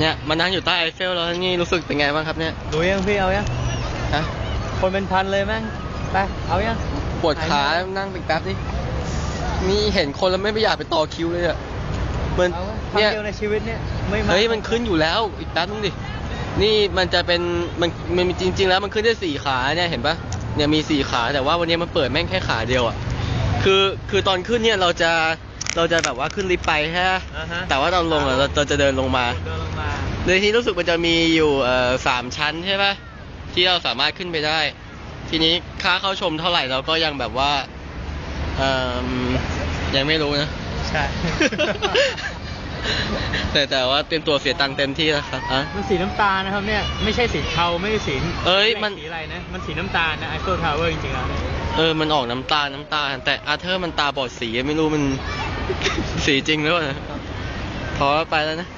เนี่ยมานั่งอยู่ใต้ไอเฟลแล้วนี่รู้สึกเป็นไงบ้างครับเนี่ยดูยังพี่เอายังฮะคนเป็นพันเลยแม่งไปเอายังปวดขานั่งเป็นแป๊บดินี่เห็นคนแล้วไม่อยากไปต่อคิวเลยอะมันเอาวะครั้งเนี่ยเดียวในชีวิตเนี่ยไม่มาเฮ้ยมันขึ้นอยู่แล้วอีกแป๊บนึงดินี่มันจะเป็นมันมันมีจริง ๆ แล้วมันขึ้นได้สี่ขาเนี่ยเห็นปะเนี่ยมีสี่ขาแต่ว่าวันนี้มันเปิดแม่งแค่ขาเดียวอะคือคือตอนขึ้นเนี่ยเราจะ เราจะแบบว่าขึ้นลิฟต์ไปใช่ไหมอ่าฮะ แต่ว่าตอนลงอะเราเราจะเดินลงมา เดินลงมาโดยที่รู้สึกมันจะมีอยู่เอ่อสามชั้นใช่ปะที่เราสามารถขึ้นไปได้ ทีนี้ค่าเข้าชมเท่าไหร่เราก็ยังแบบว่าเอ่อยังไม่รู้นะ ใช่ แต่แต่ว่าเตรียมตัวเสียตังค์เต็มที่แล้วครับอะ มันสีน้ำตาลนะครับเนี่ย ไม่ใช่สีเทาไม่ใช่สีเอ้ยมัน สีอะไรนะ มันสีน้ำตาลนะไอโฟทาวเวอร์จริงๆแล้วเนี่ยเออมันออกน้ำตาลน้ำตาล แต่อาเธอร์มันตาบอดสีไม่รู้มัน สีจริงหรือเปล่าพอไปแล้วนะ